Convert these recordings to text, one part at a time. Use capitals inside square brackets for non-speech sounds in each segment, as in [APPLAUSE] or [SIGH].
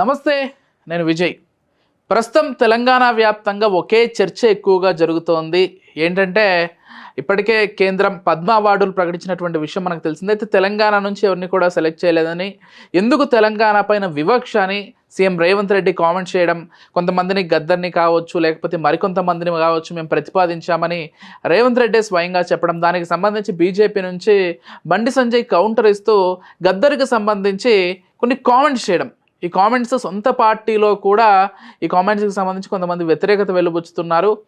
నమస్తే నేను విజయ్. ప్రస్తుతం తెలంగాణ వ్యాప్తంగా ఒకే చర్చ ఎక్కువగా జరుగుతోంది. ఏంటంటే ఇప్పటికే కేంద్రం పద్మ అవార్డులు ప్రకటించినటువంటి విషయం మనకు తెలిసింది. అయితే తెలంగాణ నుంచి ఎవరిని కూడా సెలెక్ట్ చేయలేదని ఎందుకు తెలంగాణ పైన వివక్ష అని సీఎం రేవంత్ రెడ్డి కామెంట్ చేయడం కొంతమందిని గద్దర్ని కావచ్చు లేకపోతే మరికొంతమందిని కావచ్చు మేము ప్రతిపాదించామని రేవంత్ రెడ్డి స్వయంగా చెప్పడం. దానికి సంబంధించి బీజేపీ నుంచి బండి సంజయ్ కౌంటర్ ఇస్తూ గద్దర్కి సంబంధించి కొన్ని కామెంట్స్ చేయడం. ఈ కామెంట్స్ సొంత పార్టీలో కూడా ఈ కామెంట్స్కి సంబంధించి కొంతమంది వ్యతిరేకత వెలుబుచ్చుతున్నారు.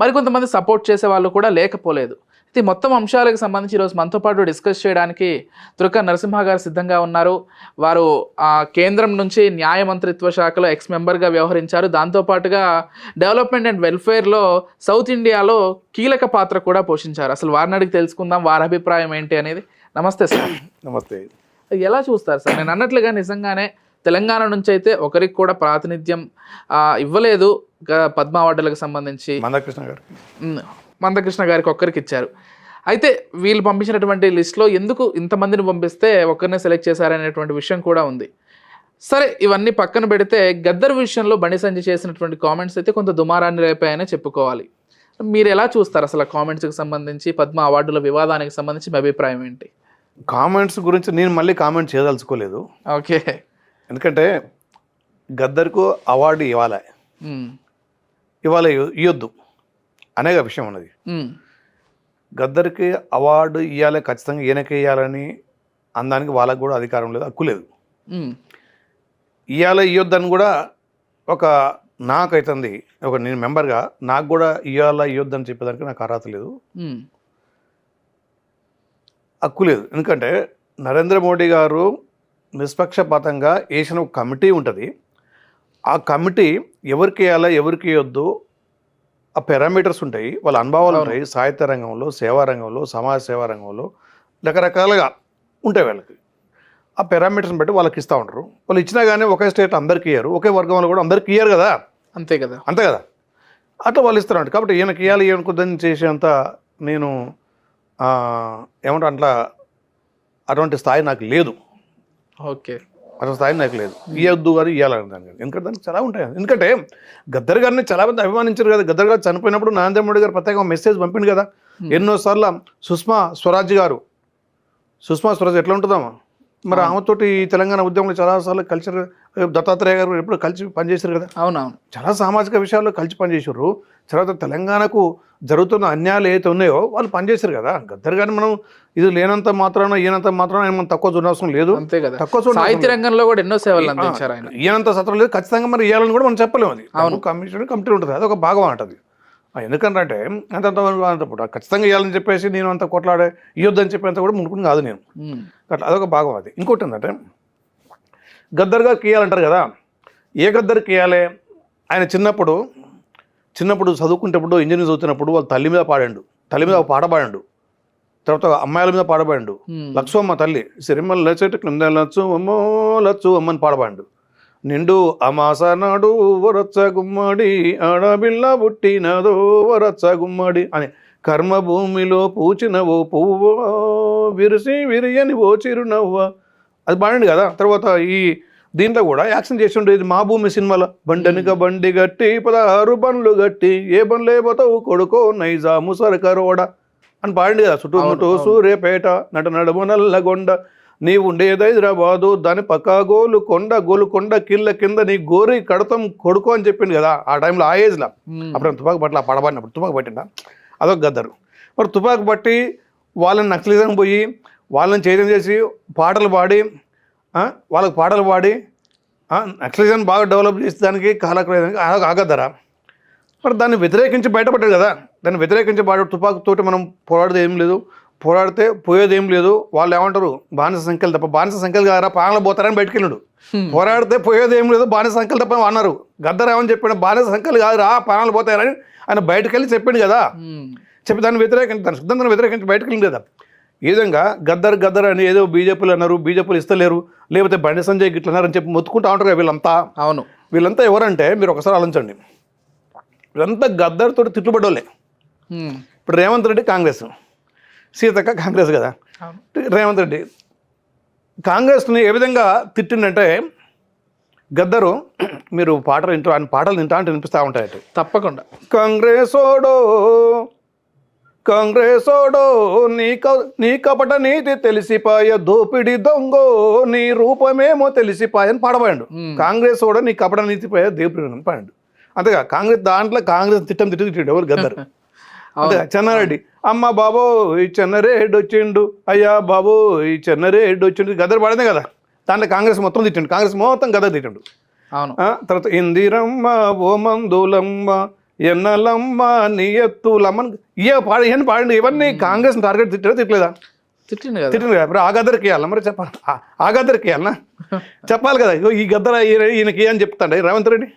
మరికొంతమంది సపోర్ట్ చేసే వాళ్ళు కూడా లేకపోలేదు. అయితే మొత్తం అంశాలకు సంబంధించి ఈరోజు మనతో పాటు డిస్కస్ చేయడానికి తుర్క నరసింహ గారు సిద్ధంగా ఉన్నారు. వారు ఆ, కేంద్రం నుంచి న్యాయ మంత్రిత్వ శాఖలో ఎక్స్ మెంబర్గా వ్యవహరించారు. దాంతోపాటుగా డెవలప్మెంట్ అండ్ వెల్ఫేర్లో సౌత్ ఇండియాలో కీలక పాత్ర కూడా పోషించారు. అసలు వారిని అడిగి తెలుసుకుందాం వారి అభిప్రాయం ఏంటి అనేది. నమస్తే సార్. నమస్తే. ఎలా చూస్తారు సార్? నేను అన్నట్లుగా నిజంగానే తెలంగాణ నుంచి అయితే ఒకరికి కూడా ప్రాతినిధ్యం ఇవ్వలేదు పద్మ అవార్డులకు సంబంధించి. మందకృష్ణ గారు. మందకృష్ణ గారికి ఒక్కరికి ఇచ్చారు. అయితే వీళ్ళు పంపించినటువంటి లిస్ట్లో ఎందుకు ఇంతమందిని పంపిస్తే ఒక్కరినే సెలెక్ట్ చేశారనేటువంటి విషయం కూడా ఉంది. సరే ఇవన్నీ పక్కన పెడితే గద్దర్ విషయంలో బండి సంజయ్ చేసినటువంటి కామెంట్స్ అయితే కొంత దుమారాన్ని రేపాయనే చెప్పుకోవాలి. మీరు ఎలా చూస్తారు అసలు కామెంట్స్కి సంబంధించి పద్మ అవార్డుల వివాదానికి సంబంధించి మీ అభిప్రాయం ఏంటి? కామెంట్స్ గురించి నేను మళ్ళీ కామెంట్ చేయదలుచుకోలేదు. ఓకే. ఎందుకంటే గద్దర్కు అవార్డు ఇవ్వాలి. ఇవాళ ఇవ్వద్దు అనేక విషయం ఉన్నది. గద్దర్కి అవార్డు ఇవ్వాలి ఖచ్చితంగా ఈయనకి ఇవ్వాలని అనడానికి వాళ్ళకు కూడా అధికారం లేదు హక్కు లేదు. ఇవ్వాలి ఇవ్వద్దని కూడా ఒక నాకైతుంది ఒక నేను మెంబర్గా నాకు కూడా ఇవ్వాలా ఇవ్వద్దని చెప్పేదానికి నాకు అర్హత లేదు. హక్కు లేదు. ఎందుకంటే నరేంద్ర మోడీ గారు నిష్పక్షపాతంగా వేసిన ఒక కమిటీ ఉంటుంది. ఆ కమిటీ ఎవరికి వేయాలా ఎవరికి ఇవ్వద్దు ఆ పారామీటర్స్ ఉంటాయి. వాళ్ళ అనుభవాలు ఉంటాయి. సాహిత్య రంగంలో సేవా రంగంలో సమాజ సేవా రంగంలో రకరకాలుగా ఉంటాయి వాళ్ళకి. ఆ పారామీటర్స్ని బట్టి వాళ్ళకి ఇస్తూ ఉంటారు. వాళ్ళు ఇచ్చినా కానీ ఒకే స్టేట్ అందరికీ ఇయ్యరు. ఒకే వర్గం వాళ్ళు కూడా అందరికీ ఇయ్యరు కదా. అంతే కదా. అంతే కదా. అట్లా వాళ్ళు ఇస్తున్నారు కాబట్టి ఈయనకి ఇవ్వాలి ఈయనకుద్దని చేసేంత నేను ఏమంటా అట్లా అటువంటి స్థాయి నాకు లేదు. ఓకే. అటువంటి స్థాయి నాకు లేదు. ఇవ్వద్దు అని ఇవ్వాలని దానికి ఎందుకంటే దానికి చాలా ఉంటాయి. ఎందుకంటే గద్దర్ గారిని చాలా మంది అభిమానించారు కదా. గద్దర్ గారు చనిపోయినప్పుడు నరేంద్ర మోడీ గారు ప్రత్యేకంగా మెసేజ్ పంపిండు కదా. ఎన్నోసార్లు సుష్మా స్వరాజ్ గారు. సుష్మా స్వరాజ్ ఎట్లా ఉంటుందమ్మా? మరి ఆమెతోటి ఈ తెలంగాణ ఉద్యమంలో చాలాసార్లు కల్చర్ దత్తాత్రేయ గారు ఎప్పుడు కలిసి పనిచేశారు కదా? అవునవును. చాలా సామాజిక విషయాల్లో కలిసి పనిచేసారు తర్వాత తెలంగాణకు జరుగుతున్న అన్యాయాలు ఏవైతే ఉన్నాయో వాళ్ళు పనిచేశారు కదా? గద్దర్ గారిని మనం ఇది లేనంత మాత్రాన ఈయనంత మాత్రాన మనం తక్కువ చూడవసరం లేదు. అంతే కదా. తక్కువ సాహిత్య రంగంలో కూడా ఎన్నో సేవలు అందించారు ఆయన. ఈయనంత సత్రం లేదు. ఖచ్చితంగా మరి ఇవ్వాలని కూడా మనం చెప్పలేము అది. అవును. కమిషన్ కమిటీ ఉంటుంది. అది ఒక భాగం అంటది. ఎందుకంటే అంత అంతప్పుడు ఖచ్చితంగా ఇవ్వాలని చెప్పేసి నేను అంత కొట్లాడే ఇవ్వద్దని చెప్పేంత కూడా మునుకుని కాదు నేను. అట్లా అదొక భాగం అది. ఇంకోటి ఏంటంటే గద్దర్ గారికి ఇవ్వాలంటారు కదా ఏ గద్దరికి ఇవ్వాలి ఆయన చిన్నప్పుడు చిన్నప్పుడు చదువుకునేటప్పుడు ఇంజనీరింగ్ చదువుతున్నప్పుడు వాళ్ళ తల్లి మీద పాడాడు. తల్లి మీద ఒక పాట పాడాడు. తర్వాత అమ్మాయిల మీద పాడబాడు లక్ష్మమ్మ అమ్మ తల్లి సిరిమల్ లచ్చటి క్రింద లచ్చు అమ్మో లచ్చు అమ్మని పాడబాడు నిండు అమాస నాడు వరచ్చ గుమ్మడి ఆడబిల్ల పుట్టినదో వరచ్చ గుమ్మడి అని కర్మ భూమిలో పూచినవో పువ్వో విరిసి విరియని ఓ చిరునవ్వ. అది పాడండి కదా. తర్వాత ఈ దీంట్లో కూడా యాక్షన్ చేసి ఉండేది మా భూమి సినిమాలో. బండనిక బండి గట్టి పదహారు బండ్లు గట్టి ఏ బండ్లే పోతావు కొడుకో నైజాము సరకరోడ అని పాడండి కదా. చుట్టుముట్టు సూర్యపేట నట నడుము నల్లగొండ నీ ఉండేది హైదరాబాదు దాని పక్కా గోలు కొండ గోలు కొండ కిల్ల కింద నీ గోరి కడతం కొడుకు అని చెప్పింది కదా ఆ టైంలో ఆ ఏజ్లో అప్పుడు తుపాకు పట్ల పడబడినప్పుడు తుపాకు పట్టిండా అదొక గద్దరు. మరి తుపాకు పట్టి వాళ్ళని నక్సలిజం పోయి వాళ్ళని చైతన్యం చేసి పాటలు పాడి వాళ్ళకి పాటలు పాడి నక్సలిజం బాగా డెవలప్ చేసి దానికి కాలక్రమానికి ఆ- ఆగద్దరా మరి దాన్ని వ్యతిరేకించి బయటపడ్డాడు కదా. దాన్ని వ్యతిరేకించి బాడు తుపాకుతోటి మనం పోరాడితే ఏం లేదు. పోరాడితే పోయేది ఏం లేదు. వాళ్ళు ఏమంటారు? బానిస సంఖ్యలు తప్ప బానిస సంఖ్యలు కారా ప్రాణాలు పోతారని బయటికి వెళ్ళాడు. పోరాడితే పోయేది ఏం లేదు బానిస సంఖ్యలు తప్ప అన్నారు. గద్దర్ ఏమని చెప్పాడు బానిస సంఖ్యలు కాదురా ప్రాణాలు పోతాయని ఆయన బయటకు వెళ్ళి చెప్పిండు కదా. చెప్పి దాన్ని వ్యతిరేకించి దాని సిద్ధాంతాన్ని వ్యతిరేకించి బయటకు వెళ్ళింది కదా. ఈ విధంగా గద్దర్ గద్దర్ అని ఏదో బీజేపీలు అన్నారు బీజేపీలు ఇస్తలేరు లేకపోతే బండి సంజయ్ గిట్ల అన్నారని చెప్పి మొత్తుకుంటా ఉంటారు కదా వీళ్ళంతా. అవును. వీళ్ళంతా ఎవరంటే మీరు ఒకసారి ఆలోచించండి. వీళ్ళంతా గద్దర్తో తిట్టుబడోలే ఉమ్, ఇప్పుడు రేవంత్ రెడ్డి కాంగ్రెస్. సీతక్క కాంగ్రెస్ కదా. రేవంత్ రెడ్డి. కాంగ్రెస్ని ఏ విధంగా తిట్టిండంటే గద్దరు మీరు పాటలు వింటూ ఆయన పాటలు వింటా అంటే వినిపిస్తూ ఉంటాయట తప్పకుండా. కాంగ్రెసోడో కాంగ్రెసోడో నీ క నీ కపట నీతి తెలిసిపాయ దోపిడి దొంగో నీ రూపమేమో తెలిసిపాయ అని పాడబాడు మ్మ్. కాంగ్రెస్ ఓడ నీ కపట నీతిపాయ దేపుడి అని పాడాడు. అంతేగా కాంగ్రెస్ దాంట్లో కాంగ్రెస్ తిట్టం తిట్టు తిట్టాడు ఎవరు? గద్దరు. [LAUGHS] చెన్నారెడ్డి. అమ్మ బాబో ఈ చెన్నరెడ్డి వచ్చిండు. అయ్యా బాబో ఈ చెన్నరెడ్డి వచ్చిండు. గద్దరు పాడిందే కదా. దాంట్లో కాంగ్రెస్ మొత్తం తిట్టిండు. కాంగ్రెస్ మొత్తం గద్దరు తిట్టిండు. అవును. తర్వాత ఇందిరమ్మ ఓ మందులమ్మ ఎన్నలమ్మ నీ ఎత్తులమ్మ ఇయ్య పాడి ఇవన్నీ పాడండి? ఇవన్నీ కాంగ్రెస్ టార్గెట్ తిట్టారా తిట్టలేదా? తిట్టిండు కదా. తిట్టింది కదా. ఆ గద్దరికి ఇవ్వాలి మరి చెప్పాలి ఆ- గద్దరికి ఇవ్వాలనా చెప్పాలి కదా. ఈ గద్దర ఈయన- ఈయనకి అని చెప్తాండే. రేవంత్ రెడ్డి?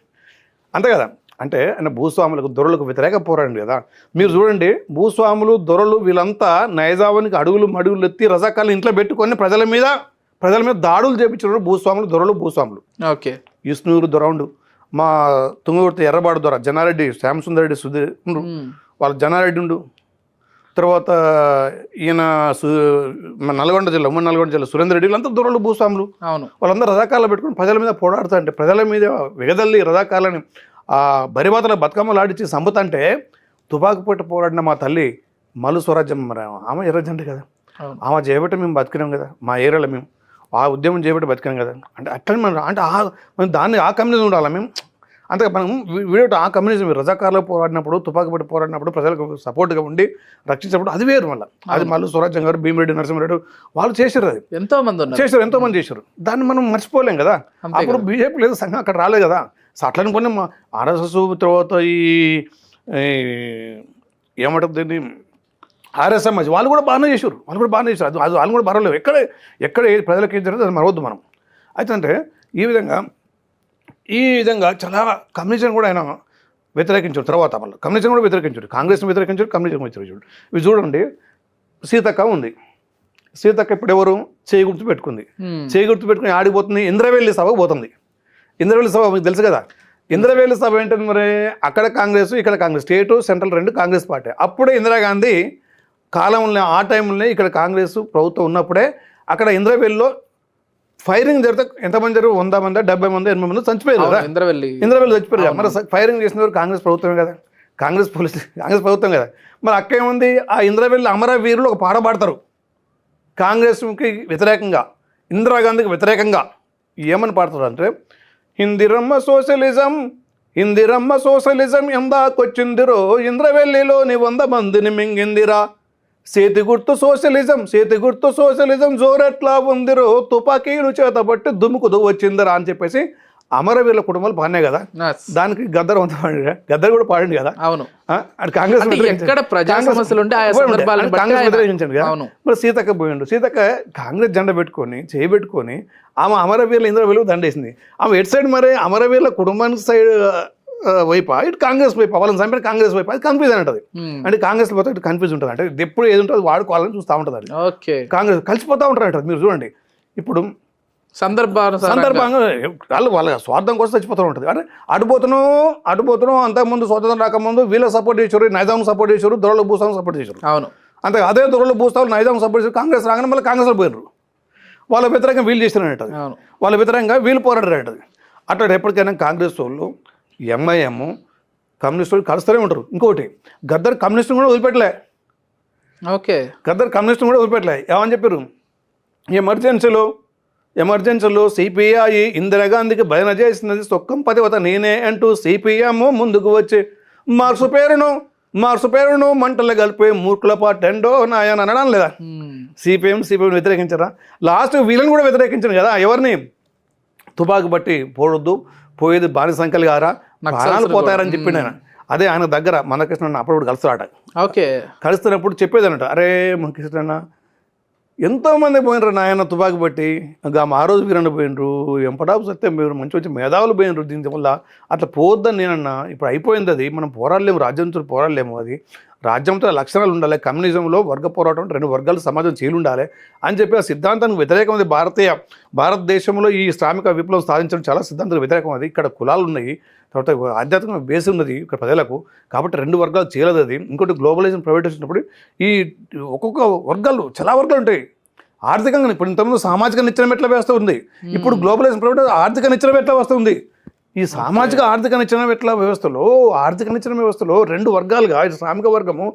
అంతే కదా. అంటే ఆయన భూస్వాములకు దొరలకు వ్యతిరేక పోరాడు కదా. మీరు చూడండి భూస్వాములు దొరలు వీళ్ళంతా నైజావానికి అడుగులు మడుగులు ఎత్తి రజాకాలను ఇంట్లో పెట్టుకొని ప్రజల మీద ప్రజల మీద దాడులు చేపించిన భూస్వాములు దొరలు భూస్వాములు. ఓకే. విష్ణువురు దొరౌండు మా తుంగవర్తి ఎర్రబాడు దొర జనారెడ్డి శ్యామసుందరెడ్డి సుధీర్. వాళ్ళ జనారెడ్డి ఉండు. తర్వాత ఈయన నల్గొండ జిల్లా ఉమ్మడి నల్గొండ జిల్లా సురేందర్ రెడ్డి వీళ్ళంతా దొరలు భూస్వాములు. అవును. వాళ్ళందరూ రజాకాలు పెట్టుకుని ప్రజల మీద పోరాడుతా అంటే ప్రజల మీద వెగదల్లి రజాకాలని ఆ బరిబాతల బతుకమ్మలు ఆడిచి సంపుతంటే తుపాకు పొట్ట పోరాడిన మా తల్లి మలు స్వరాజ్యం మరి ఆమె ఎర్రజెండ కదా. ఆమె చేయబట్టి మేము బతికినాం కదా. మా ఏరియాలో మేము. ఆ ఉద్యమం చేయబట్టి బతికాం కదా. అంటే అట్లా మనం అంటే ఆ మనం దాన్ని ఆ కమ్యూనిజం ఉండాలి మేము? అంతే మనం వీడియో ఆ కమ్యూనిజం రజాకారులు పోరాడినప్పుడు తుపాకి పట్టి పోరాడినప్పుడు ప్రజలకు సపోర్ట్గా ఉండి రక్షించినప్పుడు అది వేరు మళ్ళీ. అది మళ్ళీ స్వరాజ్యం గారు భీమిరెడ్డి నరసింహారెడ్డి వాళ్ళు చేశారు అది. ఎంతో మంది చేశారు ఎంతో మంది చేశారు దాన్ని మనం మర్చిపోలేం కదా. అప్పుడు బీజేపీ లేదు సంఘం అక్కడ రాలేదు కదా. సో అట్లని కొన్ని ఆర్ఎస్ఎస్ తర్వాత ఈ ఏమంటారు దీన్ని? ఆర్ఎస్ఎంఎస్ వాళ్ళు కూడా బాగానే చేశారు. వాళ్ళు కూడా బాగానే చేశారు. అది వాళ్ళు కూడా పర్వాలేదు ఎక్కడ ఎక్కడ ఏ ప్రజలకు ఏం జరిగిందో అది మరవద్దు మనం. అయితే అంటే ఈ విధంగా ఈ విధంగా చాలా కమ్యూనిజం కూడా ఆయన వ్యతిరేకించాడు తర్వాత మళ్ళీ కమ్యూనిజం కూడా వ్యతిరేకించాడు కాంగ్రెస్ని వ్యతిరేకించాడు కమ్యూనిజం వ్యతిరేకించాడు ఇవి చూడండి సీతక్క ఉంది. సీతక్క ఇప్పుడు ఎవరు? చేయి గుర్తు పెట్టుకుంది. చేయి గుర్తు పెట్టుకుని ఆడిపోతుంది ఇంద్రవెల్లి సభకు పోతుంది. ఇంద్రవెల్లి సభ మీకు తెలుసు కదా? ఇంద్రవెల్లి సభ ఏంటంటే మరి అక్కడ కాంగ్రెస్ ఇక్కడ కాంగ్రెస్. స్టేటు సెంట్రల్ రెండు కాంగ్రెస్ పార్టీ. అప్పుడే ఇందిరాగాంధీ కాలంలో ఆ టైంలో ఇక్కడ కాంగ్రెస్ ప్రభుత్వం ఉన్నప్పుడే అక్కడ ఇంద్రవెల్లిలో ఫైరింగ్ జరిగితే ఎంతమంది జరిగి వంద మంది డెబ్బై మంది ఎనభై మంది చచ్చిపోయారు కదా? ఇంద్రవెల్లి. ఇంద్రవెల్లి చచ్చిపోయారు కదా? మరి ఫైరింగ్ చేసిన వారు కాంగ్రెస్ ప్రభుత్వమే కదా? కాంగ్రెస్ పోలీస్ కాంగ్రెస్ ప్రభుత్వం కదా? మరి అక్క ఏముంది? ఆ ఇంద్రవెల్లి అమరవీరులు ఒక పాట పాడతారు. కాంగ్రెస్కి వ్యతిరేకంగా ఇందిరాగాంధీకి వ్యతిరేకంగా ఏమని పాడతారు అంటే ఇందిరమ్మ సోషలిజం ఇందిరమ్మ సోషలిజం ఎందాకొచ్చిందిరో ఇంద్రవెల్లిలోని వంద మందిని మింగిందిరా. చేతి గుర్తు సోషలిజం చేతి గుర్తు సోషలిజం జోరెట్లా ఉందిరో తుపాకీలు చేతబట్టి దుముకుదు వచ్చిందిరా అని చెప్పేసి అమరవీరుల కుటుంబాలు పాడినాయి కదా. దానికి గద్దర్ వంత గద్దర్ కూడా పాడింది కదా? అవును. కాంగ్రెస్ అంటే కాంగ్రెస్ వ్యతిరేకించాడు కదా. మరి సీతక్క పోయిండు. సీతక్క కాంగ్రెస్ జెండా పెట్టుకొని చేయి పెట్టుకొని ఆమె అమరవీరుల ఇంద్ర వెలుగు దండేసింది. ఆమె ఎటు సైడ్ మరి? అమరవీరుల కుటుంబానికి సైడ్ వైపా? ఇటు కాంగ్రెస్ వైపు? వాళ్ళని చంపిన కాంగ్రెస్ వైపు? అది కన్ఫ్యూజ్ అంటది. మ్మ్. అంటే కాంగ్రెస్ పోతే ఇటు కన్ఫ్యూజ్ ఉంటుంది. అంటే ఎప్పుడు ఏది ఉంటుంది వాడుకోవాలని చూస్తూ ఉంటుంది అది. కాంగ్రెస్ కలిసిపోతూ ఉంటారు మీరు చూడండి. ఇప్పుడు సందర్భానుసారంగా. సందర్భంగా వాళ్ళు వాళ్ళ స్వార్థం కోసం చచ్చిపోతూ ఉంటుంది. అంటే అటుపోతున్నాం అటుపోతున్నాం అంతకుముందు స్వాతంత్రం రాకముందు వీళ్ళకి సపోర్ట్ చేశారు నైజాం సపోర్ట్ చేశారు దొరల భూస్వామి సపోర్ట్ చేశారు. అవును. అంతే అదే దొరల భూస్వాములు నైజాం సపోర్ట్ చేశారు కాంగ్రెస్ రాగానే మళ్ళీ కాంగ్రెస్లో పోయినారు. వాళ్ళ వ్యతిరేకంగా వీళ్ళు చేసినట్టు అవును. వాళ్ళ వ్యతిరేకంగా వీళ్ళు పోరాడారు అట్లా ఎప్పటికైనా కాంగ్రెస్ వాళ్ళు ఎంఐఎం కమ్యూనిస్ట్ వాళ్ళు కలుస్తూనే ఉంటారు. ఇంకోటి గద్దర్ కమ్యూనిస్ట్ కూడా వదిలిపెట్టలే. ఓకే. గద్దర్ కమ్యూనిస్ట్ కూడా వదిలిపెట్టలే. ఏమని చెప్పారు ఎమర్జెన్సీలో ఎమర్జెన్సీలో సిపిఐ ఇందిరాగాంధీకి భజన చేసినది సొక్కం పతివత నేనే అంటూ సిపిఎం ముందుకు వచ్చి మార్సు పేరును మార్సు పేరును మంటలు కలిపే మూర్ఖుల పాటెండో నాయన అనడం లేదా. CPM CPM వ్యతిరేకించారా? లాస్ట్ వీళ్ళని కూడా వ్యతిరేకించారు కదా ఎవరిని? తుపాకు బట్టి పోవద్దు పోయేది బానిస సంఖ్యలు గారా ప్రాణాలు పోతారని చెప్పిండు ఆయన అదే ఆయన దగ్గర మందకృష్ణ అప్పుడప్పుడు కలుస్తాడట. ఓకే. కలుస్తున్నప్పుడు చెప్పేది అన్నట్టు అరే మన కృష్ణ ఎంతోమంది పోయినరు నాయన తుపాకు బట్టి ఇంకా ఆ రోజు వీరన్న పోయినరు ఎంపడాపు సత్యం పోయినరు మంచి మంచి మేధావులు పోయినరు దీని వల్ల. అట్లా పోవద్దని నేనన్నా ఇప్పుడు అయిపోయింది అది మనం పోరాడలేము రాజ్యంతో పోరాడలేము అది. రాజ్యంతో లక్షణాలు ఉండాలి. కమ్యూనిజంలో వర్గ పోరాటం రెండు వర్గాలు సమాజం చేయలు ఉండాలి అని చెప్పి ఆ సిద్ధాంతానికి వ్యతిరేకమైంది భారతీయ భారతదేశంలో ఈ శ్రామిక విప్లవం సాధించడం చాలా సిద్ధాంతానికి వ్యతిరేకం అది. ఇక్కడ కులాలు ఉన్నాయి. తర్వాత ఆధ్యాత్మిక బేస్ ఉన్నది ఇక్కడ ప్రజలకు. కాబట్టి రెండు వర్గాలు చేయలేదు అది. ఇంకోటి గ్లోబలైజేషన్ ప్రైవేటైజేషన్ ఈ ఒక్కొక్క వర్గాలు చాలా వర్గాలు ఉంటాయి. ఆర్థికంగా ఇప్పుడు ఇంతకుముందు సామాజిక నిచ్చెన మెట్ల వ్యవస్థ ఉంది. ఇప్పుడు గ్లోబలైజేషన్ ప్రభుత్వం ఆర్థిక నిచ్చెన మెట్ల వ్యవస్థ ఉంది. ఈ సామాజిక ఆర్థిక నిచ్చెన మెట్ల వ్యవస్థలో? ఆర్థిక నిచ్చెన వ్యవస్థలో రెండు వర్గాలుగా ఇటు శ్రామిక వర్గము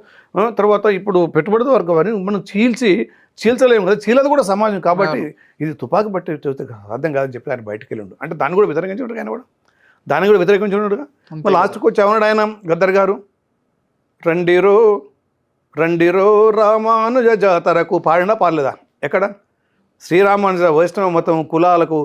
తర్వాత ఇప్పుడు పెట్టుబడి వర్గం అని మనం చీల్చి చీల్చలేము కదా. చీలది కూడా సమాజం. కాబట్టి ఇది తుపాకి పట్టి చూస్తే సాధ్యం కాదని చెప్పి ఆయన బయటికి వెళ్ళిండు అంటే దాన్ని కూడా వ్యతిరేకించాడు ఆయన కూడా. దాన్ని కూడా వ్యతిరేకించున్నాడుగా మరి లాస్ట్కి వచ్చి ఏమన్నాడు ఆయన? గద్దర్ గారు? రండిరో రండిరో రామానుజ జాతరకు పాడినా పాడలేదా? ఎక్కడ? శ్రీరామానుజ వైష్ణవ మొత్తం కులాలకు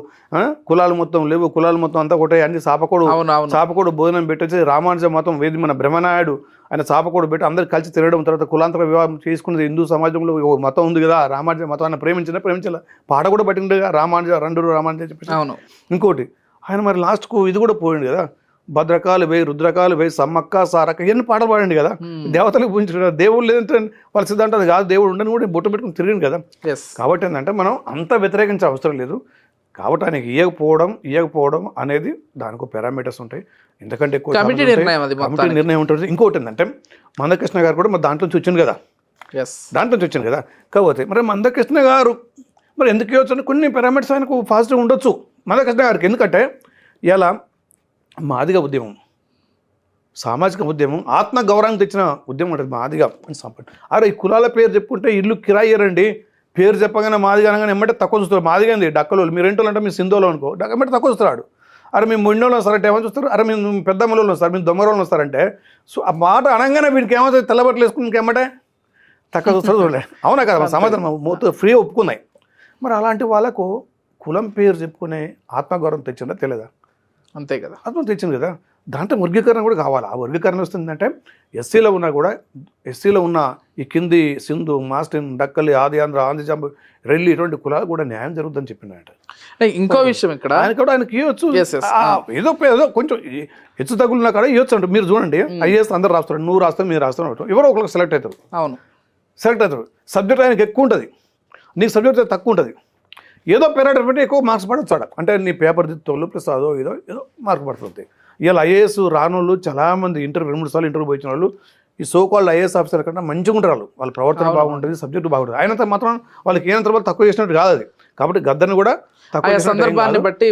కులాలు మొత్తం లేవు కులాలు మొత్తం అంతా ఒకటే అన్ని సాపకోడు చాపకోడు భోజనం పెట్టొచ్చి రామానుజ మతం వేది మన బ్రహ్మనాయుడు ఆయన చాపకోడు పెట్టి అందరు కలిసి తిరగడం తర్వాత కులాంతర వివాహం చేసుకున్నది హిందూ సమాజంలో ఓ మతం ఉంది కదా రామానుజ మతం ఆయన ప్రేమించిన ప్రేమించాల? పాట కూడా పట్టిండగా రామానుజ రెండు రామానుజ అవును. ఇంకోటి ఆయన మరి లాస్ట్కు ఇది కూడా పోయింది కదా భద్రకాలు వేయి రుద్రకాలు వేయి సమ్మక్క సారక్క ఇవన్నీ పాటలు పాడండి కదా. Hmm. దేవతలకు పూజించారు దేవుడు లేదంటే వాళ్ళ సిద్ధాంతం కాదు. దేవుడు ఉండని కూడా బొట్టు పెట్టుకుని తిరిగింది కదా. ఎస్ కాబట్టి ఏంటంటే మనం అంత వ్యతిరేకించే అవసరం లేదు. కాబట్టి ఆయనకి ఇవ్వకపోవడం ఇవ్వకపోవడం అనేది దానికి పారామీటర్స్ ఉంటాయి. ఎందుకంటే ఎక్కువ కమిటీ. నిర్ణయం ఉంటుంది. ఇంకోటి ఏంటంటే మందకృష్ణ గారు కూడా మరి దాంట్లో నుంచి వచ్చింది కదా. దాంట్లో నుంచి వచ్చింది కదా. కాకపోతే మరి మందకృష్ణ గారు మరి ఎందుకు ఇవ్వచ్చు కొన్ని పారామీటర్స్ ఆయనకు పాజిటివ్ ఉండొచ్చు. మందకృష్ణ గారికి. ఎందుకంటే ఇలా మాదిగ ఉద్యమం. సామాజిక ఉద్యమం ఆత్మ గౌరవానికి తెచ్చిన ఉద్యమం ఉంటుంది మాదిగా అని సంపద అరే ఈ కులాల పేరు చెప్పుకుంటే ఇల్లు కిరాయరండి పేరు చెప్పగానే మాదిగా అనగానే ఎమ్మటే తక్కువ చూస్తారు. మాదిగా ఏంది? డక్కలు మీరు రెంటోళ్ళు అంటే మీ సింధోలో అనుకో. డక్క ఎమ్మటే తక్కువ చూస్తున్నాడు అరే మేము మొండోళ్ళు వస్తారంటే ఏమని చూస్తారు? అరే మేము పెద్ద మలోళ్ళు వస్తారు. మేము దొంగరోళ్ళు వస్తారంటే సో ఆ మాట అనగానే వీడికి ఏమవుతుంది? తెల్లబట్టలు వేసుకుని ఇంకెమ్మటే తక్కువ చూస్తారు చూడలేదు అవునా కదా? సమాధానం మొత్తం ఫ్రీ ఒప్పుకున్నాయి. మరి అలాంటి వాళ్ళకు కులం పేరు చెప్పుకునే ఆత్మగౌరవం తెచ్చిందా? తెలియదా? అంతే కదా. ఆత్మ తెచ్చింది కదా. దాంట్లో వర్గీకరణ కూడా కావాలి. ఆ వర్గీకరణ వస్తుందంటే ఎస్సీలో ఉన్నా కూడా ఎస్సీలో ఉన్న ఈ కింది సింధు మాస్టిన్ డక్కలి ఆది ఆంధ్ర ఆంధ్రజాంబు రెల్లి ఇటువంటి కులాలు కూడా న్యాయం జరుగుతుందని చెప్పిండట అంటే ఇంకో విషయం ఇక్కడ. ఆయన కూడా ఆయనకి ఇవ్వచ్చు. ఏదో ఏదో కొంచెం హెచ్చు తగులున్నా కూడా ఇవ్వచ్చు అంటే. మీరు చూడండి ఐఏఎస్ అందరు రాస్తారు. నువ్వు రాస్తావు మీరు రాస్తావు ఎవరో ఒకరికి సెలెక్ట్ అవుతారు. అవును. సెలెక్ట్ అవుతారు. సబ్జెక్ట్ ఆయనకి ఎక్కువ ఉంటుంది. నీకు సబ్జెక్ట్ తక్కువ ఉంటుంది. ఏదో పెట్టి ఎక్కువ మార్క్స్ పడవచ్చు ఆడ. అంటే నీ పేపర్ తోలు ప్లస్ అదో ఏదో ఏదో మార్క్ పడుతుంది. ఇవాళ ఐఏఎస్ రానోళ్ళు చాలామంది ఇంటర్వ్యూ రెండు మూడు సార్లు ఇంటర్వ్యూ పోయిన వాళ్ళు ఈ సో కాల్డ్ ఐఏఎస్ ఆఫీసర్ కన్నా మంచిగా ఉంటారు వాళ్ళు. వాళ్ళ ప్రవర్తన బాగుంటుంది సబ్జెక్టు బాగుంటుంది. అయినంత మాత్రం వాళ్ళకి ఏనంత వరకు తక్కువ చేసినట్టు కాదు అది. కాబట్టి గద్దర్ని కూడా తక్కువ సందర్భాన్ని. బట్టి.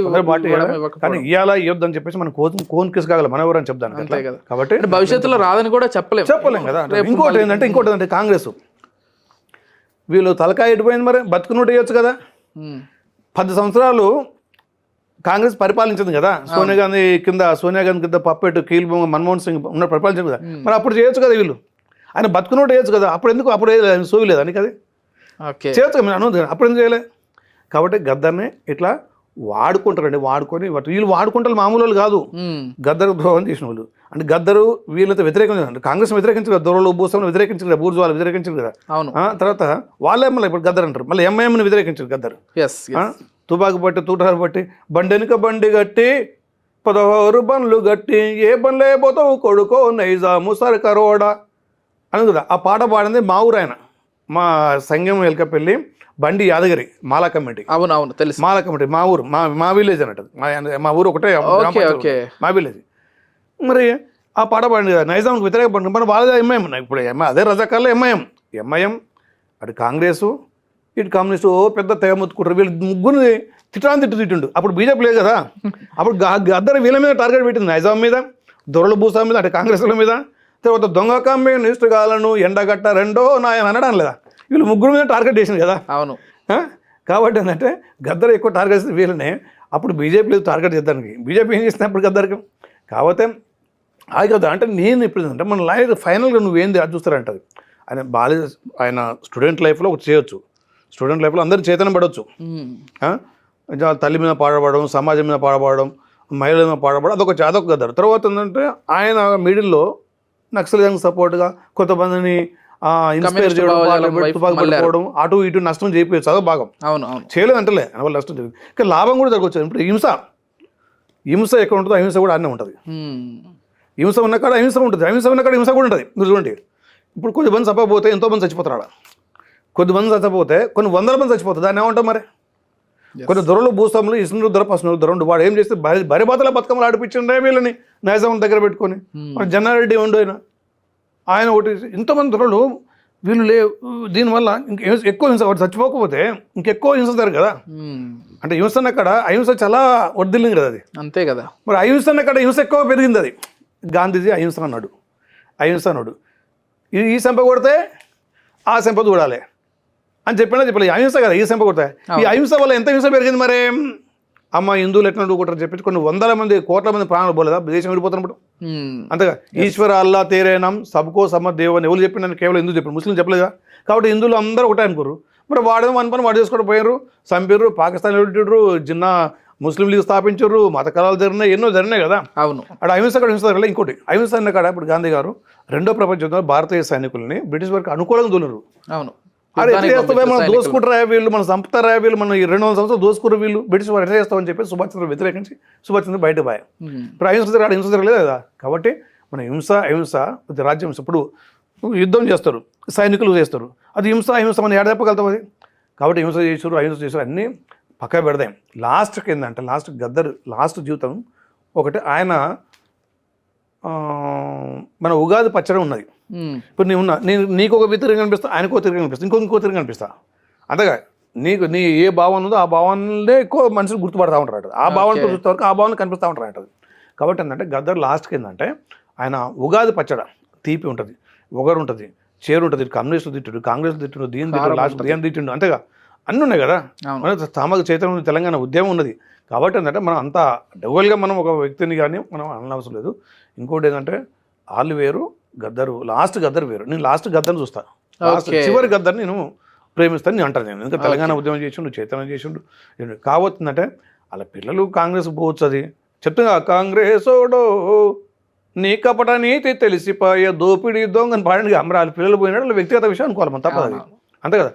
కానీ ఇవాళ ఇవ్వద్దని చెప్పేసి మనం కోన్ కోన్ కేసు కాగల. మనం ఎవరని చెప్తాను. కాబట్టి భవిష్యత్తులో రాదని కూడా చెప్పలేము. చెప్పలేం కదా. ఇంకోటి ఏంటంటే ఇంకోటి ఏంటంటే కాంగ్రెస్. వీళ్ళు తలకాయ ఎడిపోయింది మరి? బతుకునోటు వేయొచ్చు కదా. పది సంవత్సరాలు కాంగ్రెస్ పరిపాలించింది కదా. సోనియా గాంధీ కింద సోనియా గాంధీ కింద పప్పెట్టు కీల్ బొమ్మ మన్మోహన్ సింగ్ ఉన్న పరిపాలించింది కదా. మరి అప్పుడు చేయొచ్చు కదా వీళ్ళు? ఆయన బతుకునోటు వేయొచ్చు కదా. అప్పుడు ఎందుకు? అప్పుడు సోయలేదు అని కదా ఓకే. చేయొచ్చు కదా. అప్పుడు ఎందుకు చేయలే? కాబట్టి గద్దర్ని ఇట్లా వాడుకుంటారండి. వాడుకొని వీళ్ళు వాడుకుంటారు మామూలు వాళ్ళు కాదు. గద్దరు ద్రోహం చేసిన వాళ్ళు. అంటే గద్దరు వీళ్ళతో వ్యతిరేకించారు కాంగ్రెస్ వ్యతిరేకించారు కదా దొరలు భూస్వామిని వ్యతిరేకించారు కదా బూర్జు వాళ్ళు వ్యతిరేకించారు కదా. అవును. తర్వాత వాళ్ళే మళ్ళీ ఇప్పుడు గద్దర్ అంటారు. మళ్ళీ ఎంఐఎంని వ్యతిరేకించారు గద్దరు. ఎస్ తుపాకు పట్టి తూటారు పట్టి బండెనుక బండి గట్టి పదహారు బండ్లు గట్టి ఏ బండ్లే పోతావు కొడుకో నైజాము సరకరోడా అని కదా ఆ పాట పాడింది మా ఊరు ఆయన. మా సంఘం ఎలకపల్లి బండి యాదగిరి మాలా కమిటీ అవును అవును తెలుసు. మాల కమిటీ మా ఊరు మా మా విలేజ్ అన్నట్టు మా మా ఊరు ఒకటే మా విలేజ్. మరి ఆ పాట పాడింది కదా. నైజాంకి వ్యతిరేక పండు మన వాళ్ళదే ఎంఐఎం ఇప్పుడు ఎంఐ అదే రజాకాల్లో ఎంఐఎం ఎంఐఎం అటు కాంగ్రెస్ ఇటు కమ్యూనిస్ట్ ఓ పెద్ద తెగ ముత్తుకుంటారు వీళ్ళు ముగ్గురిని తిట్టాలని తిట్టు తిట్టిండు. అప్పుడు బీజేపీ లేదు కదా. అప్పుడు గద్దరు వీళ్ళ మీద టార్గెట్ పెట్టింది నైజాం మీద దొరల భూస్వామి మీద అటు కాంగ్రెస్ల మీద. తర్వాత దొంగ కమ్యూనిస్ట్ గాలను ఎండగట్ట రెండో నాయన అనడం లేదా? వీళ్ళు ముగ్గురు మీద టార్గెట్ చేసింది కదా. అవును? కాబట్టి ఏంటంటే గద్దర్ ఎక్కువ టార్గెట్ వీళ్ళని. అప్పుడు బీజేపీ లేదు టార్గెట్ చేద్దానికి. బీజేపీ ఏం చేస్తుంది అప్పుడు గద్దర్కి? కాకపోతే అది కదా అంటే నేను ఇప్పుడు అంటే మన లైఫ్ ఫైనల్గా నువ్వేంది అది చూస్తారంటది. ఆయన బాల్య ఆయన స్టూడెంట్ లైఫ్లో ఒకటి చేయొచ్చు. స్టూడెంట్ లైఫ్లో అందరూ చైతన్యం పడవచ్చు తల్లి మీద పాడబడడం సమాజం మీద పాడబడడం మహిళల మీద పాడబడడం అదొక అదొక గద్దరు తర్వాత ఏంటంటే ఆయన మిడిల్లో నక్సలిజం సపోర్ట్గా కొంతమందిని ఇన్స్పైర్ చేయడం అటు ఇటు నష్టం చేయించచ్చు అదో భాగం. అవును అవును. చేయలేదు అంటలే వాళ్ళు నష్టం జరిగింది. కానీ లాభం కూడా జరగవచ్చు ఇప్పుడు హింస. హింస ఎక్కడ ఉంటుందో అహింస కూడా అన్నీ ఉంటుంది. హింస ఉన్న కాడ అహింస ఉంటుంది. అహింస ఉన్న కాడ హింస కూడా ఉంటుంది. మీరు చూడండి. ఇప్పుడు కొద్దిమంది చప్పకపోతే ఎంతోమంది చచ్చిపోతారు ఆడ. కొద్దిమంది చచ్చిపోతే కొన్ని వందల మంది చచ్చిపోతారు. దాన్ని ఏమంటాం మరి. కొన్ని దొరలు భూస్వాములు ఇసును దొర పసును దొరండు వాడు ఏం చేస్తే బరి బరి బాతల బతుకమ్మలు ఆడిపించిండే వీళ్ళని నైజాం దగ్గర పెట్టుకొని. Hmm. మన జన్నారెడ్డి ఉండు ఆయన? ఆయన ఒకటి ఇంతమంది దొరలు వీళ్ళు లే దీనివల్ల ఇంక ఎక్కువ హింస వాడు చచ్చిపోకపోతే ఇంకెక్కువ హింస జరగదు కదా. ఉమ్, అంటే హింస అక్కడ అహింస చాలా వర్దిల్లింది కదా అది. అంతే కదా. మరి అహింస అక్కడ హింస ఎక్కువ పెరిగింది అది. గాంధీజీ అహింస అన్నాడు. అహింస అన్నాడు. ఈ ఈ సంప కొడితే ఆ సంప చూడాలి. అని చెప్పినా చెప్పలేదు అహింస కదా ఈ సంప కొడితే. ఈ అహింస వల్ల ఎంత హింస పెరిగింది మరి? అమ్మ హిందువులు ఎట్లా కొట్టరు చెప్పి కొన్ని వందల మంది కోట్ల మంది ప్రాణాలు పోలేదా? దేశం విడిపోతున్నప్పుడు ఉమ్, అంతేగా. ఈశ్వర అల్లా తేరేనం సబ్కో సమ దేవ్ అని ఎవరు చెప్పిన కేవలం హిందూ చెప్పారు ముస్లిం చెప్పలేదా? కాబట్టి హిందువులు అందరూ ఒకటే అనుకోరు. మరి వాడు వన్ పని వాడు చేసుకుంటూ పోయారు చంపారు పాకిస్తాన్ పెట్టిర్రు జిన్నా ముస్లిం లీగ్ స్థాపించారు మత కళాలు జరిగినాయి ఎన్నో జరిగినాయి కదా. అవును. అక్కడ అహింస అక్కడ హింస జరగలేదు ఇంకోటి. అహింస అన్న కాడ ఇప్పుడు గాంధీ గారు రెండో ప్రపంచ యుద్ధంలో భారతీయ సైనికుల్ని బ్రిటిష్ వారికి అనుకూలంగా దూలరు అవును. అరే ఎట్లా చేస్తావే? మనం దోసుకుంటారా వీళ్ళు? మనం చంపుతారా వీళ్ళు? మనం ఈ రెండు వందల సంవత్సరాలు దోసుకున్నారు వీళ్ళు? బ్రిటిష్ వారు ఎట్లా చేస్తామని చెప్పి సుభాష్ చంద్ర వ్యతిరేకించి సుభాష్ చంద్ర బయట ఉమ్, ఇప్పుడు అహింస జరగదు హింస జరగలేదు కదా కాబట్టి మన హింస అహింస రాజ్యం ఇప్పుడు యుద్ధం చేస్తారు సైనికులు చేస్తారు. అది హింస అహింస మనం ఏడ చెప్పగలుగుతాం అది. కాబట్టి హింస చేసారు అహింస చేసారు అన్నీ. పక్క పెడదాం. లాస్ట్కి ఏంటంటే లాస్ట్ గద్దర్ లాస్ట్ జీవితం ఒకటి. ఆయన మన ఉగాది పచ్చడి ఉన్నది. ఇప్పుడు నీ ఉన్నా నేను నీకు ఒక తిరిగి కనిపిస్తా ఆయనకో తిరిగి కనిపిస్తా ఇంకో ఇంకో తిరిగి కనిపిస్తా. అంతేగా నీకు నీ ఏ భావన ఉందో ఆ భావనలే ఎక్కువ మనుషులు గుర్తుపడతా ఉంటారు ఆ భావనతో చూస్తే వరకు ఆ భావన కనిపిస్తూ ఉంటారు అంటది కాబట్టి ఏంటంటే గద్దర్ లాస్ట్కి ఏంటంటే ఆయన ఉగాది పచ్చడ తీపి ఉంటుంది ఒగరు ఉంటుంది చేరు ఉంటుంది కమ్యూనిస్టులు తిట్టుడు కాంగ్రెస్ తిట్టుడు దీని తిట్టుడు లాస్ట్ దీని తిట్టిండు అంతేగా. అన్నీ ఉన్నాయి కదా. మన సామాజిక చైతన్యం తెలంగాణ ఉద్యమం ఉన్నది. కాబట్టి ఏంటంటే మనం అంత డెవల్గా మనం ఒక వ్యక్తిని కానీ మనం అనవసరం లేదు. ఇంకోటి ఏంటంటే వాళ్ళు వేరు గద్దరు లాస్ట్ గద్దరు వేరు. నేను లాస్ట్ గద్దర్ని చూస్తా. లాస్ట్. చివరి గద్దర్ని నేను ప్రేమిస్తాను నేను అంటాను. నేను ఇంకా తెలంగాణ ఉద్యమం చేసిండు చైతన్యం చేసిండు. కావచ్చిందంటే వాళ్ళ పిల్లలు కాంగ్రెస్ పోవచ్చు అది. చెప్తున్నా కాంగ్రెస్ ఓడో నీ కపట నీతి తెలిసిపోయే దోపిడి దొంగని పాడండి వాళ్ళ పిల్లలు పోయినాడు వాళ్ళ వ్యక్తిగత విషయం అనుకోవాలి మనం తప్పదు అది. అంతే కదా.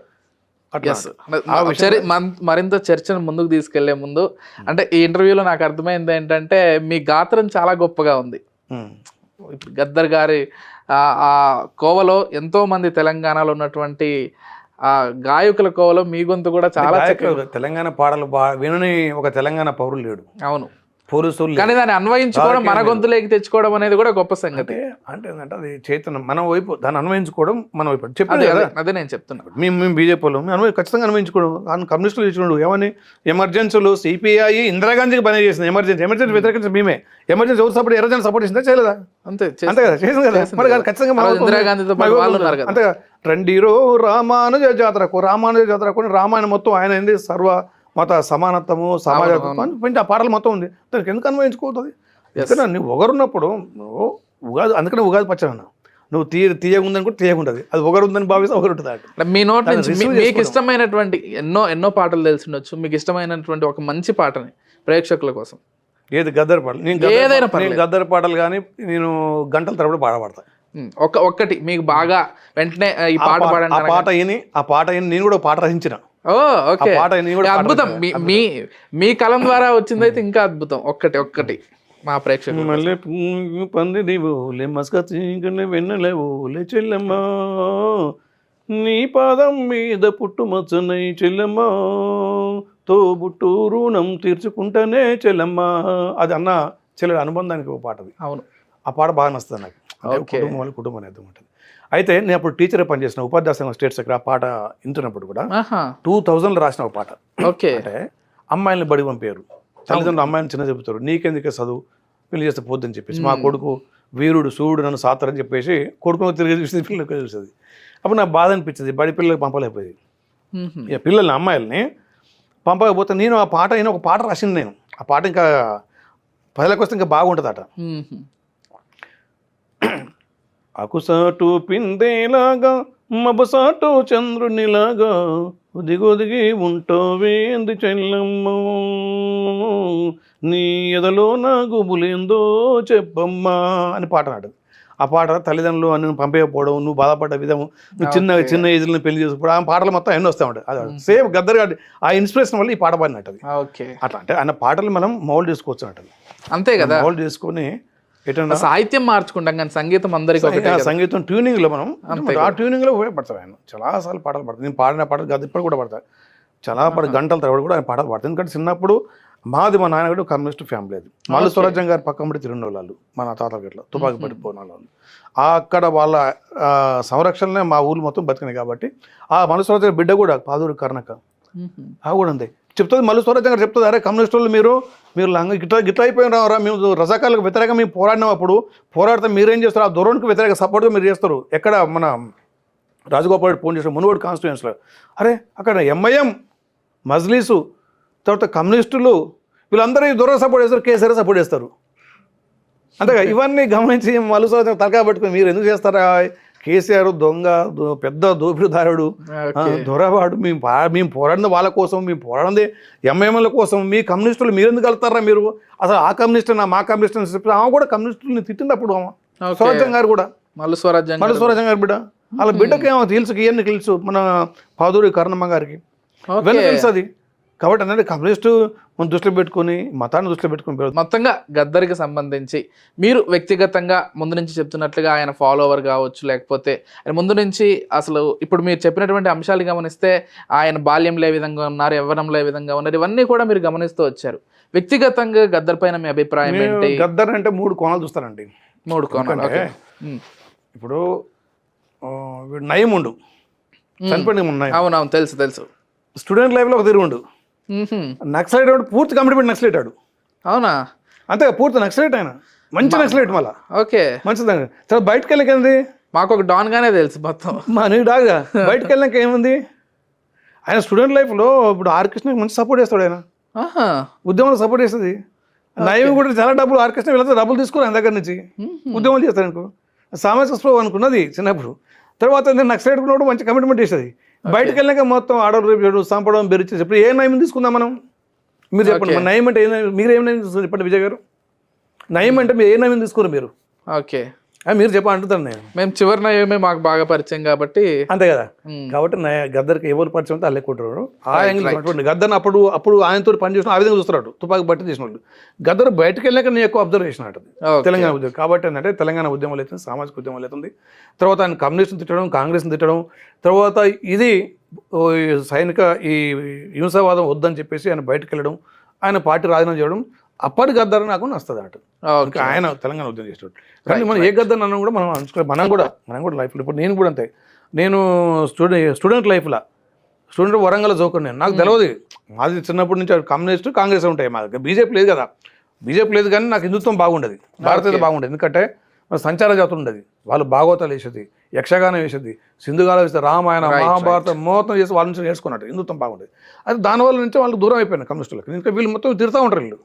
మరింత చర్చను ముందుకు తీసుకెళ్ళే ముందు అంటే ఈ ఇంటర్వ్యూలో నాకు అర్థమైంది ఏంటంటే మీ గాత్రం చాలా గొప్పగా ఉంది. ఇప్పుడు గద్దర్ గారి ఆ కోవలో ఎంతో మంది తెలంగాణలో ఉన్నటువంటి ఆ గాయకుల కోవలో మీ గొంతు కూడా చాలా తెలంగాణ పాటలు వినని ఒక తెలంగాణ పౌరులు లేడు. అవును. లేరు. కానీ దాన్ని అన్వయించుకోవడం మన గొంతులోకి తెచ్చుకోవడం అనేది కూడా గొప్ప సంగతి. అంటే ఏంటంటే అది చైతన్యం. మన వైపు దాన్ని అన్వయించుకోవడం మన వైపు. చెప్పాను కదా. అదే- నేను చెప్తున్నా. మేము మేము బీజేపీ వాళ్ళు. మేము అనుభవి ఖచ్చితంగా అన్వయించుకోవడం కమ్యూనిస్టులు ఇచ్చుకోండు ఏమని? ఎమర్జెన్సీలు సిపిఐ ఇందిరాగాంధీకి పని చేసింది. ఎమర్జెన్సీ ఎమర్జెన్సీ వ్యతిరేకించి మేమే. ఎమర్జెన్సీ ఎవరు సపోర్ట్ ఎర్రజెన్సీ సపోర్ట్ చేసిందా? చేయలేదా? అంతే. అంతే కదా చేసింది కదా. మరి ఖచ్చితంగా. ఇందిరాగాంధీతో. అంతే కదా. రండిరో రామానుజ జాతరకు రామానుజ జాతరకు రామాయణం మొత్తం ఆయన ఏంది? సర్వ మత సమానత్వము సమాజత్వం పెంచి ఆ పాటలు మొత్తం ఉంది. దానికి ఎందుకు అన్వయించుకోవుతుంది ఎందుకంటే నువ్వు ఒకరున్నప్పుడు నువ్వు ఉగాది అందుకనే ఉగాది పచ్చడి అన్న నువ్వు తీయ తీయగా ఉందని కూడా తీయగా ఉంటుంది అది ఒకరు ఉందని భావిస్తే ఒకరు ఉంటుంది మీ నోట్ నుంచి మీకు. ఇష్టమైనటువంటి ఎన్నో ఎన్నో పాటలు తెలిసి ఉండొచ్చు. మీకు ఇష్టమైనటువంటి ఒక మంచి పాటని ప్రేక్షకుల కోసం. ఏది? గద్దర్ పాటలు. నేను ఏదైనా పాటలు- నేను గద్దర్ పాటలు కానీ నేను గంటల తరబడి పాడబడతా. ఒక ఒక్కటి మీకు బాగా వెంటనే ఈ పాట పాడండి ఆ పాట విని ఆ పాట విని నేను కూడా పాట రచించిన. Oh okay. అద్భుతం. మీ- మీ కలం ద్వారా వచ్చిందైతే ఇంకా అద్భుతం. ఒక్కటి ఒక్కటి. మా ప్రేక్షకులు మల్లె పువ్వు పందిరివు లే మస్క చీకని వెన్నెలవు లే చెల్లెమ్మ. నీ పాదం మీద పుట్టుమచ్చనై చెల్లెమ్మ. తోబుట్టు రుణం తీర్చుకుంటానే చెల్లెమ్మ. అది అన్న చెల్లెడు అనుబంధానికి ఒక పాట అది అవును. ఆ పాట బాగా నస్తుంది నాకు. కుటుంబం కుటుంబం అనేది ఉంటుంది అయితే నేను అప్పుడు టీచర్ పనిచేసిన ఉపాధ్యాయ సంఘం స్టేట్ సెక్రటరీ ఆ పాట వింటున్నప్పుడు కూడా టూ థౌజండ్లో రాసిన ఒక పాట. ఓకే. అంటే అమ్మాయిని బడి పంపారు. తల్లిదండ్రులు అమ్మాయిని చిన్న చెబుతారు. నీకెందుకే చదువు? పెళ్ళి చేస్తే పోద్దని చెప్పేసి. మా కొడుకు వీరుడు సూర్యుడు నన్ను సాతారని చెప్పేసి కొడుకును తిరిగి చూసి పిల్లలకు చూసేది. అప్పుడు నాకు బాధ అనిపించింది. బడి పిల్లలకు పంపలేకపోయేది. ఇక పిల్లల్ని అమ్మాయిల్ని పంపకపోతే నేను ఆ పాట అయినా ఒక పాట రాసింది నేను. ఆ పాట ఇంకా ప్రజలకు వస్తే ఇంకా బాగుంటుందట. మ్మ్హ్మ్. అకుసాటు పిందేలాగా మబసాటు చంద్రునిలాగా ఒదిగొదిగి ఉంటావేంది చెల్లమ్మ. నీ ఎదలో నా గుబులేందో చెప్పమ్మా అని పాట నాడు ఆ పాట తల్లిదండ్రులు అని పంపేయకపోవడం నువ్వు బాధపడ్డ విధం నువ్వు చిన్న. చిన్న ఏజ్లో పెళ్ళి చేసుకోవడం ఆ పాటలు మొత్తం ఎన్నో వస్తూ ఉంటాయి అది సేమ్ గద్దర్ గారి ఆ ఇన్స్పిరేషన్ వల్ల ఈ పాట పాడినట్టు అది ఓకే. అట్లా అంటే ఆయన పాటలు మనం మౌల్డ్ చేసుకోవచ్చు అన్నట్టు అంతే కదా. మౌల్డ్ చేసుకొని సాహిత్యం మార్చుకుంటాం కానీ సంగీతం అందరికి ఒకటే. సంగీతం ట్యూనింగ్లో మనం ఆ ట్యూనింగ్లో ఉపయోగపడతారు ఆయన. చాలా సార్లు పాటలు పడతాను నేను పాడిన పాటలు కాదు ఇప్పుడు కూడా పడతాను చాలా పాట గంటల తరబడి కూడా ఆయన పాటలు పాడతాను ఎందుకంటే చిన్నప్పుడు మాది మా నాన్నగడ్డ కమ్యూనిస్ట్ ఫ్యామిలీ అది. మల్లు స్వరాజ్యం గారి పక్కన పడి తిరిగిన వాళ్ళు మా నా తాత గట్ల తుపాకి పడిపోయిన వాళ్ళు ఆ అక్కడ వాళ్ళ సంరక్షణనే మా ఊరు మొత్తం బతికినాయి కాబట్టి ఆ మల్లు స్వరాజ్యం బిడ్డ కూడా పాదూరి కర్ణక. ఆ కూడా ఉంది. చెప్తుంది మల్లు స్వరాజ్యం గారు చెప్తుంది అరే కమ్యూనిస్ట్ వాళ్ళు మీరు మీరు లంగ గిట్లా గిట్లా అయిపోయిన రావరా? మేము రజాకాలకు వ్యతిరేకంగా మేము పోరాడినాం అప్పుడు పోరాడితే మీరేం చేస్తారు? ఆ దూరానికి వ్యతిరేక సపోర్ట్గా మీరు చేస్తారు. ఎక్కడ మన రాజగోపాల్ రెడ్డి ఫోన్ చేసిన మునుగోడు కాన్స్టిట్యూన్స్లో అరే అక్కడ ఎంఐఎం మజ్లీసు తర్వాత కమ్యూనిస్టులు వీళ్ళందరూ ఈ దూరం సపోర్ట్ చేస్తారు కేసీఆర్ సపోర్ట్ చేస్తారు. అంతేగా ఇవన్నీ గమనించి మల్లు స్వరాజ్యం తలకా పెట్టుకుని మీరు ఎందుకు చేస్తారా? కేసీఆర్ దొంగ పెద్ద దోపిడిదారుడు. దొరవాడు మేము మేము పోరాడిన వాళ్ళ కోసం మేము పోరాడింది ఎంఐఎంల కోసం మీ కమ్యూనిస్టులు మీరు ఎందుకు వెళ్తారా మీరు? అసలు ఆ కమ్యూనిస్ట్ నా మా కమ్యూనిస్ట్ అని చెప్పి ఆమె కూడా కమ్యూనిస్టుల్ని తిట్టినప్పుడు ఆమె. స్వరాజ్యం గారు కూడా. మల్లు స్వరాజ్యం మళ్ళీ. స్వరాజ్యం గారి బిడ్డ. వాళ్ళ బిడ్డకి ఏమో తెలుసు ఇవన్నీ తెలుసు మన పాదూరి కర్ణమ్మ గారికి. ఇవన్నీ తెలుసు అది. కాబట్టి అంటే కమ్యూనిస్టు దృష్టిలో పెట్టుకుని మతాన్ని దృష్టిలో పెట్టుకుని. మొత్తంగా గద్దరికి సంబంధించి మీరు వ్యక్తిగతంగా ముందు నుంచి చెప్తున్నట్లుగా ఆయన ఫాలోవర్ కావచ్చు లేకపోతే ఆయన ముందు నుంచి అసలు ఇప్పుడు మీరు చెప్పినటువంటి అంశాలు గమనిస్తే ఆయన బాల్యంలో ఏ విధంగా ఉన్నారు యవ్వనంలో ఏ విధంగా ఉన్నారు ఇవన్నీ కూడా మీరు గమనిస్తూ వచ్చారు. వ్యక్తిగతంగా గద్దర్ పైన మీ అభిప్రాయం ఏంటి? గద్దర్ అంటే మూడు కోణాలు చూస్తానండి. మూడు కోణాలు. ఇప్పుడు వీడు నయముండు. చనిపోయిన అవునవును తెలుసు తెలుసు. స్టూడెంట్ లైఫ్లో ఒక తిరుగుండు. నక్సలైట్ పూర్తి కంప్లీట్ నక్సలైట్ ఆడు అవునా? అంతే పూర్తి నక్సలైట్ ఆయన. మంచి నక్సలైట్ మళ్ళా. ఓకే. మంచిదండి తర్వాత బయటకు వెళ్ళాక ఏంది? మాకు ఒక డాన్ గానే తెలుసు మొత్తం. మా నీ డాగా బయటకు వెళ్ళాక ఏముంది? ఆయన స్టూడెంట్ లైఫ్లో ఇప్పుడు ఆర్ కృష్ణకి మంచి సపోర్ట్ చేస్తాడు ఆయన. ఆహా. ఉద్యమంలో సపోర్ట్ చేస్తుంది. నయం కూడా చాలా డబ్బులు ఆర్ కృష్ణ వెళ్తే డబ్బులు తీసుకోరు ఆయన దగ్గర నుంచి. ఉద్యమాలు చేస్తాడు అనుకో సామాజిక స్పృహ అనుకున్నది చిన్నప్పుడు. తర్వాత నేను నక్సలైట్ కూడా మంచి కమిట్మెంట్ చేసేది బయటకు వెళ్ళాక మొత్తం ఆడవాళ్ళు రేపు చేయడం, చంపడం బెరిచేసి ఇప్పుడు ఏ నయం తీసుకుందాం మనం? మీరు చెప్పండి నయం అంటే ఏ మీరు ఏం నయం తీసుకున్నారు చెప్పండి విజయ్ గారు? నయం అంటే మీరు ఏ నయం తీసుకోరు మీరు? ఓకే మీరు చెప్ప అంటున్నాను నేను. మేము చివరి నయమే మాకు బాగా పరిచయం కాబట్టి అంతే కదా. కాబట్టి గద్దర్కి ఎవరు పరిచయం ఉంటే అల్లే కొట్టారు ఆ యాంగిల్ గద్దర్ని అప్పుడు అప్పుడు ఆయనతో పని చేసిన ఆ విధంగా చూస్తున్నాడు. తుపాకి బట్టి చేసిన వాళ్ళు. గద్దర్ బయటకు వెళ్ళాక నేను ఎక్కువ అబ్జర్వ్ చేసిన. తెలంగాణ ఉద్యమం. కాబట్టి ఏంటంటే తెలంగాణ ఉద్యమాలు అవుతుంది సామాజిక ఉద్యమాలు అవుతుంది తర్వాత ఆయన కమ్యూనిస్ట్ని తిట్టడం కాంగ్రెస్ని తిట్టడం. తర్వాత ఇది సైనిక ఈ హింసావాదం వద్దని చెప్పేసి ఆయన బయటకు వెళ్ళడం. ఆయన పార్టీ రాజీనామా చేయడం. అప్పటి గద్దర్ నాకు ఓకే. ఇంకా ఆయన తెలంగాణ ఉద్యమం చేసేవాడు కానీ మనం ఏ గద్దర్ అన్న కూడా మనం అనుకో మనం కూడా మనం కూడా లైఫ్లో ఇప్పుడు నేను కూడా అంతే. నేను స్టూడెంట్ స్టూడెంట్ లైఫ్లో. స్టూడెంట్ వరంగల్ చౌకండి నేను. నాకు తెలియదు మాది చిన్నప్పటి నుంచి కమ్యూనిస్ట్ కాంగ్రెస్ ఉంటాయి మా దగ్గర. బీజేపీ లేదు కదా. బీజేపీ లేదు కానీ నాకు హిందుత్వం బాగుండేది. భారతీయత బాగుండేది. ఎందుకంటే మన సంచార జాతులు ఉండేది. వాళ్ళు భాగవతాలు వేసేది. యక్షగానం వేసేది. సింధుగాలు వేసేది రామాయణ మహాభారతం మొత్తం చేసి వాళ్ళ నుంచి నేర్చుకున్నట్టు. హిందుత్వం బాగుండేది. అది దానివల్ల నుంచి వాళ్ళు దూరం అయిపోయినారు కమ్యూనిస్టులకు. ఇంకా వీళ్ళు మొత్తం తిడతా ఉంటారు వీళ్ళు.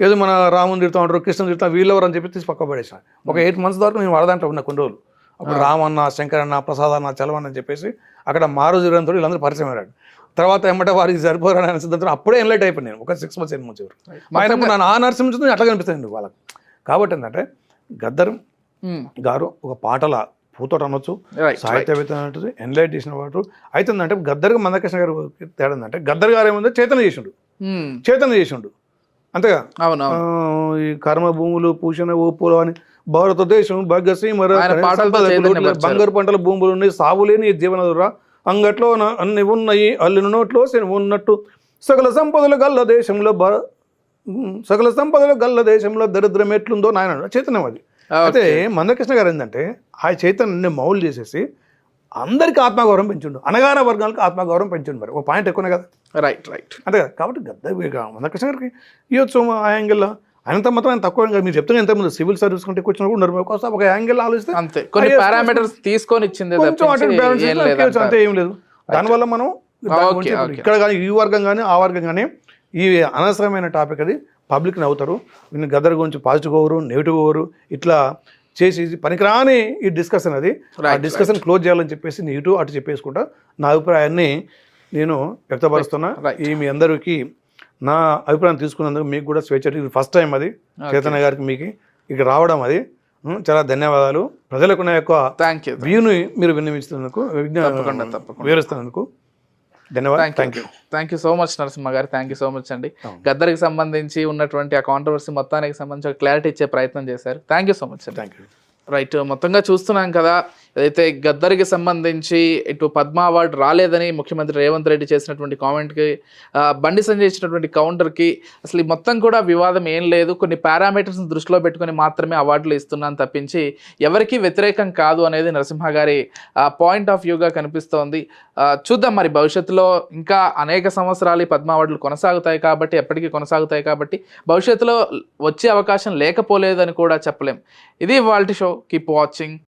ఏదో మన రాముని తిడతా ఉంటారు కృష్ణ తిడతా వీళ్ళెవరు అని చెప్పి తీసి పక్క పడేసిన ఒక ఎయిట్ మంత్స్ దాకా నేను వడదాంట్లో ఉన్నా కొన్ని రోజులు. అప్పుడు రామన్న శంకరన్న ప్రసాదన్న చలవన్న అని చెప్పేసి అక్కడ మారుజు గ్రంథుడు వీళ్ళందరూ పరిచయం అయ్యాడు. తర్వాత ఏమంటే వారికి సరిపోరని అనే సిద్ధాంతం అప్పుడే ఎన్లైట్ అయిపోయింది నేను ఒక సిక్స్ మంత్స్ ఎయిట్ మంత్స్ అయినప్పుడు నన్ను ఆ నర్సింగ్ నుంచి అట్లా కనిపిస్తుంది వాళ్ళకి. కాబట్టి ఏంటంటే గద్దర్ మ్మ్. గారు ఒక పాటల పూతోట అనొచ్చు సాహిత్యవేత్త అంటుంది ఎన్లైట్ చేసిన వాడు. అయితే ఏంటంటే గద్దర్కి మందకృష్ణ గారు తేడా ఏంటంటే గద్దర్ గారు ఏముందో చేతన చేసిండు. మ్మ్. చేతన చేసిండు. అంతేగా? అవునవును ఆ, ఈ కర్మ భూములు పూషణ ఓపులు అని భారతదేశం చైతన్యపరిచారు. బంగారు పంటల భూములు ఉన్నాయి సాగులేని జీవనదురా. అంగట్లో అన్ని ఉన్నాయి అల్లిన నోట్లో ఉన్నట్టు. సకల సంపదలు గల్ల దేశంలో సకల సంపదలు గల్ల దేశంలో దరిద్రం ఎట్లుందో నాయన చైతన్యం అది. అయితే మందకృష్ణ గారు ఏంటంటే ఆ చైతన్యాన్ని మౌలు చేసేసి అందరికీ ఆత్మగౌరవం పెంచుండు. అనగాన వర్గాలకు ఆత్మగౌరవం పెంచుండు మరి. ఒక పాయింట్ ఎక్కువనే కదా? Right right. అంతే కదా? కాబట్టి గద్ద మందకృష్ణ గారికి ఇవ్వచ్చు ఆ యాంగిల్లో ఆయనంత మాత్రం ఆయన తక్కువ. మీరు చెప్తున్న ఎంతమంది సివిల్ సర్వీస్ కంటే ఎక్కువ వచ్చినా కూడా ఉన్నారు ఒకసారి ఒక యాంగిల్ ఆలోచిస్తే అంతే. కొన్ని పారామీటర్స్ తీసుకొని ఇచ్చింది అంతే ఏం లేదు. దానివల్ల మనం. ఇక్కడ కానీ ఈ వర్గం కానీ ఆ వర్గం కానీ ఈ అనవసరమైన టాపిక్ అది పబ్లిక్ నవ్వుతారు వీళ్ళు గద్దర్ గురించి పాజిటివ్ ఓవరు నెగిటివ్ ఓవరు ఇట్లా చేసి పనికిరాని ఈ డిస్కషన్ అది. ఆ డిస్కషన్ క్లోజ్ చేయాలని చెప్పేసి ఇటు అటు చెప్పేసుకుంటా. నా అభిప్రాయాన్ని నేను వ్యక్తపరుస్తున్నా. ఈ మీ అందరికీ నా అభిప్రాయం తీసుకున్నందుకు మీకు కూడా స్వేచ్ఛ. ఇది ఫస్ట్ టైం అది. చైతన్య గారికి మీకు ఇక్కడ రావడం అది. చాలా ధన్యవాదాలు. ప్రజలకు నా యొక్క థ్యాంక్ యూ వ్యూని మీరు విన్నవిస్తున్నందుకు విజ్ఞా- తప్పకుండా, తప్పకుండా. వివరిస్తున్నందుకు ధన్యవాదాలు. Thank you thank you so much Narasimha గారు. థ్యాంక్ యూ సో మచ్ అండి. గద్దరికి సంబంధించి ఉన్నటువంటి ఆ కాంట్రవర్సీ మొత్తానికి సంబంధించి క్లారిటీ ఇచ్చే ప్రయత్నం చేశారు. థ్యాంక్ యూ సో మచ్ అండి థ్యాంక్ యూ రైట్ మొత్తంగా చూస్తున్నాం కదా. ఏదైతే గద్దరికి సంబంధించి ఇటు పద్మ అవార్డు రాలేదని ముఖ్యమంత్రి రేవంత్ రెడ్డి చేసినటువంటి కామెంట్కి బండి సంజయ్ ఇచ్చినటువంటి కౌంటర్కి అసలు ఈ మొత్తం కూడా వివాదం ఏం లేదు. కొన్ని పారామీటర్స్ని దృష్టిలో పెట్టుకొని మాత్రమే అవార్డులు ఇస్తున్నాను తప్పించి ఎవరికీ వ్యతిరేకం కాదు అనేది నరసింహ గారి పాయింట్ ఆఫ్ వ్యూగా కనిపిస్తోంది. చూద్దాం మరి భవిష్యత్తులో ఇంకా అనేక సంవత్సరాలు ఈ పద్మ అవార్డులు కొనసాగుతాయి కాబట్టి ఎప్పటికీ కొనసాగుతాయి కాబట్టి భవిష్యత్తులో వచ్చే అవకాశం లేకపోలేదని కూడా చెప్పలేం. ఇది వాళ్ళ షో. keep watching.